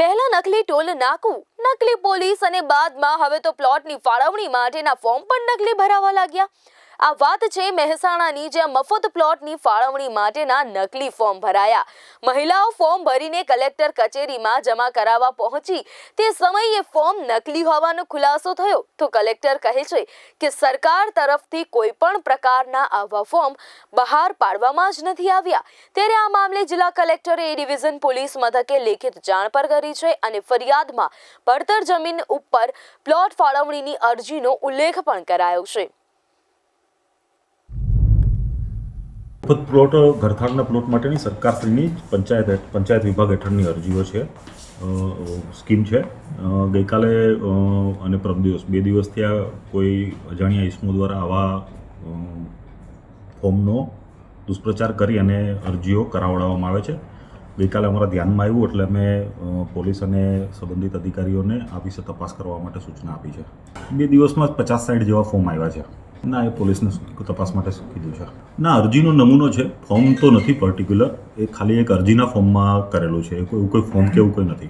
પહેલા નકલી ટોલ નાકું, નકલી પોલીસ અને બાદમાં હવે તો પ્લોટની ફાળવણી માટેના ફોર્મ પણ નકલી ભરાવા લાગ્યા. આ વાત છે મહેસાણાની, જ્યાં મફત પ્લોટની ફાળવણી માટેના નકલી ફોર્મ ભરાયા. મહિલાઓ ફોર્મ ભરીને કલેક્ટર કચેરીમાં જમા કરાવવા પહોંચી. તે સમયે ફોર્મ નકલી હોવાનો ખુલાસો થયો તો કલેક્ટર કહે છે કે સરકાર તરફથી કોઈ પણ પ્રકારના આવા ફોર્મ બહાર પાડવામાં જ નથી આવ્યા. ત્યારે આ મામલે જિલ્લા કલેક્ટરે એ ડિવિઝન પોલીસ મથકે લેખિત જાણ પર કરી છે અને ફરિયાદમાં પડતર જમીન ઉપર પ્લોટ ફાળવણીની અરજીનો ઉલ્લેખ પણ કરાયો છે. મફત પ્લોટ, ઘરથાળના પ્લોટ માટેની સરકારશ્રીની પંચાયત પંચાયત વિભાગ હેઠળની અરજીઓ છે. સ્કીમ છે. ગઈકાલે અને પરમ દિવસ, બે દિવસથી આ કોઈ અજાણ્યા ઇસમો દ્વારા આવા ફોર્મનો દુષ્પ્રચાર કરી અને અરજીઓ કરાવડાવવામાં આવે છે. ગઈકાલે અમારા ધ્યાનમાં આવ્યું એટલે અમે પોલીસ અને સંબંધિત અધિકારીઓને આ વિશે તપાસ કરવા માટે સૂચના આપી છે. બે દિવસમાં જ પચાસ સાઠ જેવા ફોર્મ આવ્યા છે. ના, એ પોલીસને તપાસ માટે કીધું છે. ના, અરજીનો નમૂનો છે, ફોર્મ તો નથી પર્ટિક્યુલર એ ખાલી એક અરજીના ફોર્મમાં કરેલું છે. કોઈ કોઈ ફોર્મ કે એવું કોઈ નથી.